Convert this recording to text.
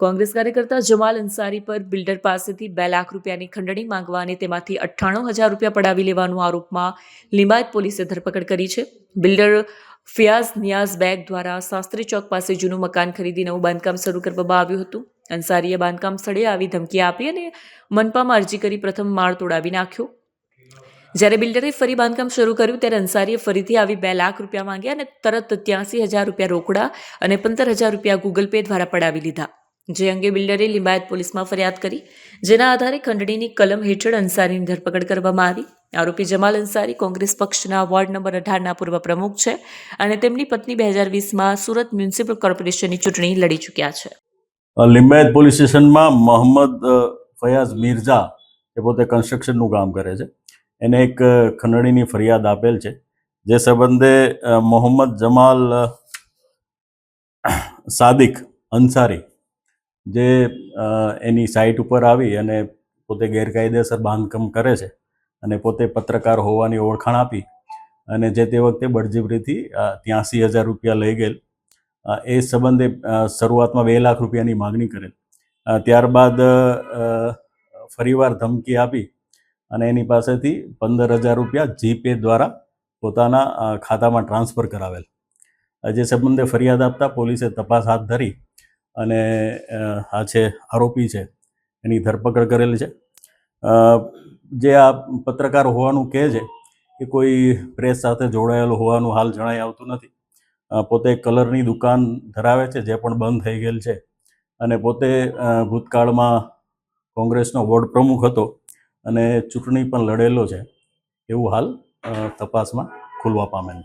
કોંગ્રેસ કાર્યકર્તા જમાલ અંસારી પર બિલ્ડર પાસેથી બે લાખ રૂપિયાની ખંડણી માંગવા અને તેમાંથી અઠ્ઠાણું હજાર રૂપિયા પડાવી લેવાનો આરોપમાં લિંબાયત પોલીસે ધરપકડ કરી છે. બિલ્ડર ફિયાઝ નિયાઝ બેગ દ્વારા શાસ્ત્રી ચોક પાસે જૂનું મકાન ખરીદી નવું બાંધકામ શરૂ કરવામાં આવ્યું હતું. અંસારીએ બાંધકામ સ્થળે આવી ધમકી આપી અને મનપામાં અરજી કરી પ્રથમ માળ તોડાવી નાખ્યો. જ્યારે બિલ્ડરે ફરી બાંધકામ શરૂ કર્યું ત્યારે અંસારીએ ફરીથી આવી બે લાખ રૂપિયા માંગ્યા અને તરત ત્યાંસી હજાર રૂપિયા રોકડા અને પંદર હજાર રૂપિયા ગૂગલ પે દ્વારા પડાવી લીધા. જે અંગે બિલ્ડરે લિંબાયત પોલીસમાં ફરિયાદ કરી, જેના આધારે ખંડણીની કલમ હેઠળ અંસારીની ધરપકડ કરવામાં આવી. આરોપી જમાલ અંસારી કોંગ્રેસ પક્ષના વોર્ડ નંબર અઢારના પૂર્વ પ્રમુખ છે અને તેમની પત્ની બે હજાર વીસમાં સુરત મ્યુનિસિપલ કોર્પોરેશનની ચૂંટણી લડી ચૂક્યા છે. લિંબાયત પોલીસ સ્ટેશનમાં મોહમ્મદ ફયાઝ મિર્ઝા એ પોતે કન્સ્ટ્રક્શનનું કામ કરે છે. એને એક ખંડણીની ફરિયાદ આપેલ છે, જે સંબંધે મોહમ્મદ જમાલ સાદિક અંસારી જે એની સાઇટ ઉપર આવી અને પોતે ગેરકાયદેસર બાંધકામ કરે છે અને પોતે પત્રકાર હોવાની ઓળખાણ આપી અને જે તે વખતે બળજબરીથી ત્યાંસી હજાર રૂપિયા લઈ ગયેલ. એ સંબંધે શરૂઆતમાં બે લાખ રૂપિયાની માગણી કરેલ. ત્યારબાદ ફરીવાર ધમકી આપી અને એની પાસેથી પંદર હજાર રૂપિયા જીપે દ્વારા પોતાના ખાતામાં ટ્રાન્સફર કરાવેલ. જે સંબંધે ફરિયાદ આપતા પોલીસે તપાસ હાથ ધરી અને આ છે આરોપી છે, એની ધરપકડ કરેલી છે. જે આ પત્રકાર હોવાનું કહે છે એ કોઈ પ્રેસ સાથે જોડાયેલો હોવાનું હાલ જણાઈ આવતું નથી. પોતે કલરની દુકાન ધરાવે છે, જે પણ બંધ થઈ ગયેલ છે. અને પોતે ભૂતકાળમાં કોંગ્રેસનો વોર્ડ પ્રમુખ હતો અને ચૂંટણી પણ લડેલો છે. એવું હાલ તપાસમાં ખુલવા પામેલ છે.